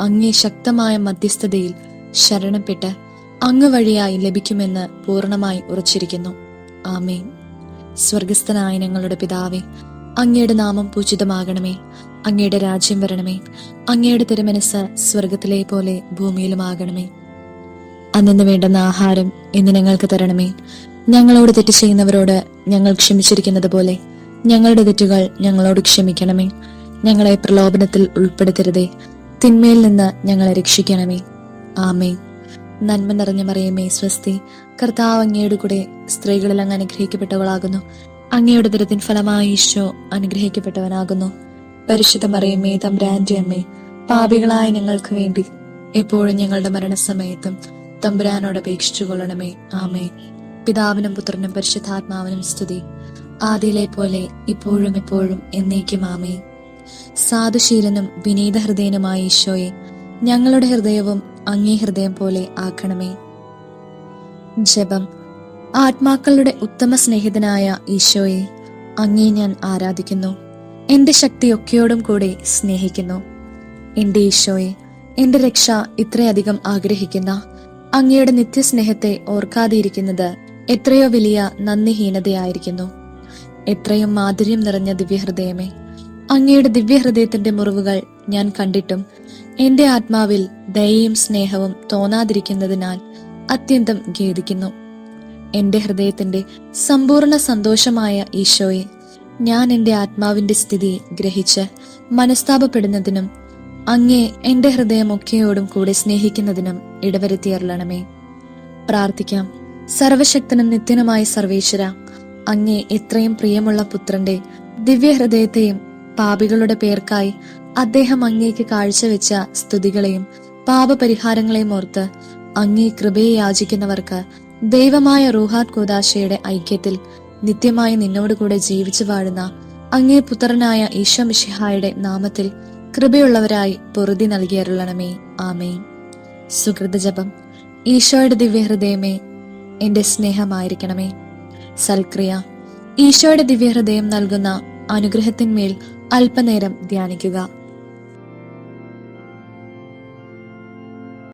അങ്ങേ ശക്തമായ മധ്യസ്ഥതയിൽ ശരണപ്പെട്ട് അങ്ങ് വഴിയായി ലഭിക്കുമെന്ന് പൂർണമായി ഉറച്ചിരിക്കുന്നു. ആമേൻ. സ്വർഗസ്ഥനായ ഞങ്ങളുടെ പിതാവേ അങ്ങയുടെ നാമം പൂജിതമാകണമേ. അങ്ങയുടെ രാജ്യം വരണമേ. അങ്ങയുടെ തിരുമനസ് സ്വർഗത്തിലെ പോലെ ഭൂമിയിലുമാകണമേ. അന്നു വേണ്ടുന്ന ആഹാരം ഇന്ന് ഞങ്ങൾക്ക് തരണമേ. ഞങ്ങളോട് തെറ്റ് ചെയ്യുന്നവരോട് ഞങ്ങൾ ക്ഷമിച്ചിരിക്കുന്നത് പോലെ ഞങ്ങളുടെ തെറ്റുകൾ ഞങ്ങളോട് ക്ഷമിക്കണമേ. ഞങ്ങളെ പ്രലോഭനത്തിൽ ഉൾപ്പെടുത്തരുതേ. തിന്മയിൽ നിന്ന് ഞങ്ങളെ രക്ഷിക്കണമേ. ആമേ നന്മ നിറഞ്ഞ മറിയമേ സ്വസ്തി. കർത്താവ് അങ്ങയുടെ കൂടെ സ്ത്രീകളിൽ അങ്ങ് അനുഗ്രഹിക്കപ്പെട്ടവളാകുന്നു. അങ്ങയുടെ ദുരത്തിൻ ഫലമായി ഈശോ അനുഗ്രഹിക്കപ്പെട്ടവനാകുന്നു. പരിശുദ്ധ മറിയമ്മേ തമ്പുരാന്റെ അമ്മേ പാപികളായ ഞങ്ങൾക്ക് വേണ്ടി എപ്പോഴും ഞങ്ങളുടെ മരണസമയത്തും തമ്പുരാനോട് അപേക്ഷിച്ചു കൊള്ളണമേ. ആമേ പിതാവിനും പുത്രനും പരിശുദ്ധാത്മാവിനും സ്തുതി. ആദ്യയിലെ പോലെ ഇപ്പോഴും എപ്പോഴും എന്നേക്കും ആമേ സാധുശീലനും വിനീത ഹൃദയനുമായ ഈശോയെ ഞങ്ങളുടെ ഹൃദയവും അങ്ങേ ഹൃദയം പോലെ ആക്കണമേ. ജപം. ആത്മാക്കളുടെ ഉത്തമ സ്നേഹിതനായ ഈശോയെ അങ്ങേ ഞാൻ ആരാധിക്കുന്നു. എന്റെ ശക്തി ഒക്കെയോടും കൂടെ സ്നേഹിക്കുന്നു. എന്റെ ഈശോയെ എന്റെ രക്ഷ ഇത്രയധികം ആഗ്രഹിക്കുന്ന അങ്ങയുടെ നിത്യസ്നേഹത്തെ ഓർക്കാതെയിരിക്കുന്നത് എത്രയോ വലിയ നന്ദിഹീനതയായിരിക്കുന്നു. എത്രയും മാധുര്യം നിറഞ്ഞ ദിവ്യഹൃദയമേ അങ്ങയുടെ ദിവ്യഹൃദയത്തിന്റെ മുറിവുകൾ ഞാൻ കണ്ടിട്ടും എന്റെ ആത്മാവിൽ ദയയും സ്നേഹവും തോന്നാതിരിക്കുന്നതിനാൽ അത്യന്തം ഖേദിക്കുന്നു. എന്റെ ഹൃദയത്തിന്റെ സമ്പൂർണ സന്തോഷമായ ഈശോയെ ഞാൻ എന്റെ ആത്മാവിന്റെ സ്ഥിതി ഗ്രഹിച്ച് മനസ്താപപ്പെടുന്നതിനും അങ്ങേ എന്റെ ഹൃദയമൊക്കെയോടും കൂടെ സ്നേഹിക്കുന്നതിനും ഇടവരുത്തിയറളണമേ പ്രാർത്ഥിക്കാം. സർവശക്തനും നിത്യനുമായ സർവേശ്വര അങ്ങേ എത്രയും പ്രിയമുള്ള പുത്രന്റെ ദിവ്യഹൃദയത്തെയും പാപികളുടെ പേർക്കായി അദ്ദേഹം അങ്ങേക്ക് കാഴ്ചവെച്ച സ്തുതികളെയും പാപപരിഹാരങ്ങളെയും ഓർത്ത് അങ്ങേ കൃപയെ യാചിക്കുന്നവർക്ക് ദൈവമായ റൂഹാത് കോദാശയുടെ ഐക്യത്തിൽ നിത്യമായി നിന്നോട് കൂടെ ജീവിച്ചു വാഴുന്ന അങ്ങേ പുത്രനായ ഈശ്വമിഷിഹായുടെ നാമത്തിൽ കൃപയുള്ളവരായി പൊറുതി നൽകിയരുളണമേ. ആമേ സുഹൃത ജപം ഈശോയുടെ ദിവ്യഹൃദയമേ എന്റെ സ്നേഹമായിരിക്കണമേ. സൽക്രിയ. ഈശോയുടെ ദിവ്യഹൃദയം നൽകുന്ന അനുഗ്രഹത്തിന്മേൽ അല്പനേരം ധ്യാനിക്കുക.